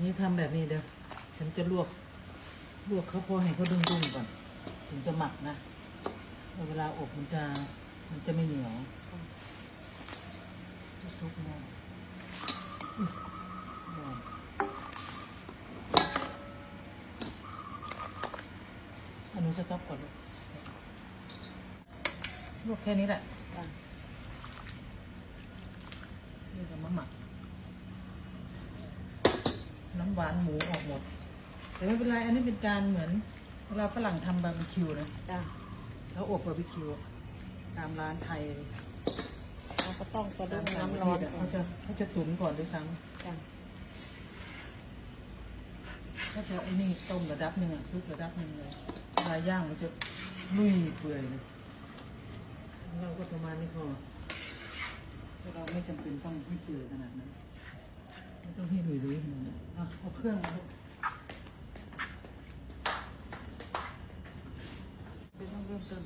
นี่ทำแบบนี้เด้อฉันจะลวก ลวกเขาพอให้เขาดุ้งๆก่อน ถึงจะหมักนะแล้วเวลาอบมันจะมันจะไม่เหนียวจะซุกแน่อุ๊ยร้อนอันนู้นสต๊อปก่อนลูกลวกแค่นี้แหละจ้ะนี่ก็มาหมักน้ำ หวานหมูออกหมด แต่ไม่เป็นไร อันนี้เป็นการเหมือนเวลาฝรั่งทำบาร์บีคิวนะจ้ะเขาอบบาร์บีคิวอะตามร้านไทยเราก็ต้องกระดุตามมต่างประน้ำร้อนเทศอะเขาจะเขาจะตุ๋นก่อนด้วยซ้จ้ะำเขาจะไอ้นี่ต้มระดับหนึ่งอะซุประดับหนึ่งเลยเวลาย่างมันจะลุยเปื่อยเลยเราก็ประมาณนี้พอเราไม่จำเป็นต้องให้เปื่อยขนาดนั้นไม่ต้องให้ลุยลุยๆขนาดนั้น เอาเครื่องมาลูกเดี๋ยวต้องเริ่มต้น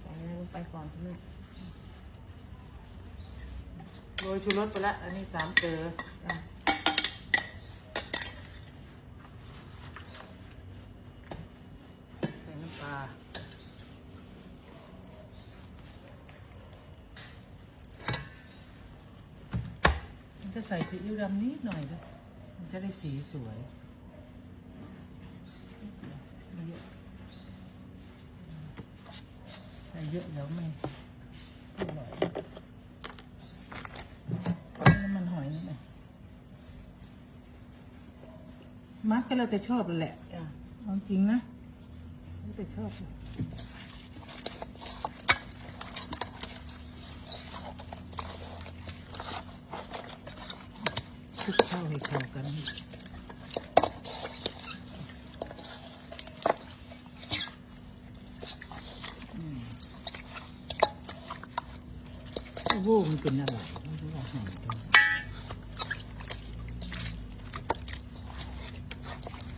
ใส่อะไรลงไปก่อนลูกโรยชูรสไปละอันนี้สามเกลือ จ้ะ ใส่น้ำปลามัน จะใส่ซีอิ๊วดำนิดหน่อยด้วยมันจะได้สีสวยไม่เยอะใส่เยอะเดี๋ยวไม่อร่อยน้ำมันหอยนิดหน่อยมักก็แล้วแต่ชอบเลยแหละจ้ะเอาจริงนะแล้วแต่ชอบเลย คลุกเข้าให้เข้ากันโอ้โหมันเป็นอะไรไม่รู้ว่าหอมจัง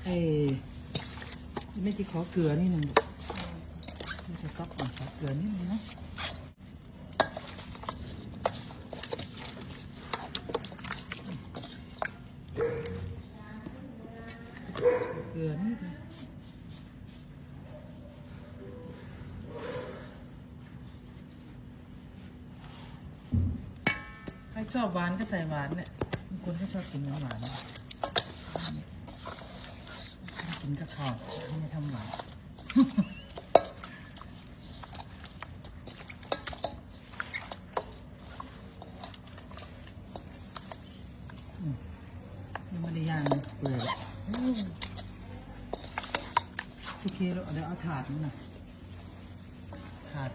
เอ้ยไม่ที่ขอเกลือนี่หนึ่งจะก๊อกก่อนขอเกลือนิดนึงนะ ลือนิดนใครชอบหวานก็ใส่หวานเนี่ยบางคนก็ชอบกินหวานกินกับข้าวไม่ทำหวานยังไม่ได้ย่างเลยเปื่อยแล้วอืม โอเคเราเดี๋ยวเอาถาดนี่นะถาด